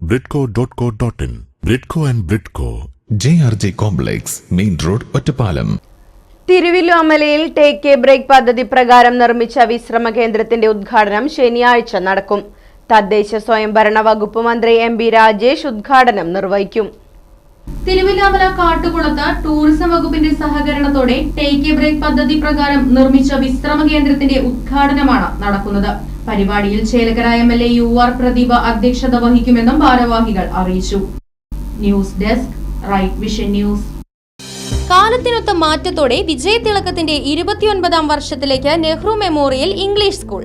Bridco dot co dot in Bridco and Bridco J R J complex main road Ottapalam തിരുവില്ലോമലയിൽ take a break പദ്ധതി പ്രകാരം നിർമ്മിച്ച വിശ്രമ കേന്ദ്രത്തിന്റെ ഉദ്ഘാടനം ശനിയാഴ്ച നടക്കും. തദ്ദേശ സ്വയംഭരണ വകുപ്പ് മന്ത്രി എം ബി രാജേഷ് ഉദ്ഘാടനം നിർവഹിക്കും. തിരുവില്ലാമല കാട്ടുകുളത്ത് ടൂറിസം വകുപ്പിന്റെ സഹകരണത്തോടെ ടേക്ക് എ ബ്രേക്ക് പദ്ധതി പ്രകാരം നിർമ്മിച്ച വിശ്രമ കേന്ദ്രത്തിന്റെ ഉദ്ഘാടനമാണ് നടക്കുന്നത്. പരിപാടിയിൽ Chelakkara M L A U R Pradeep അധ്യക്ഷത വഹിക്കുമെന്നും ഭാരവാഹികൾ അറിയിച്ചു. News desk right vision news. കാലത്തിനൊത്ത മാറ്റത്തോടെ വിജയതിളക്കത്തിന്റെ ഇരുപത്തിയൊൻപതാം വർഷത്തിലേക്ക് നെഹ്റു മെമ്മോറിയൽ ഇംഗ്ലീഷ് സ്കൂൾ.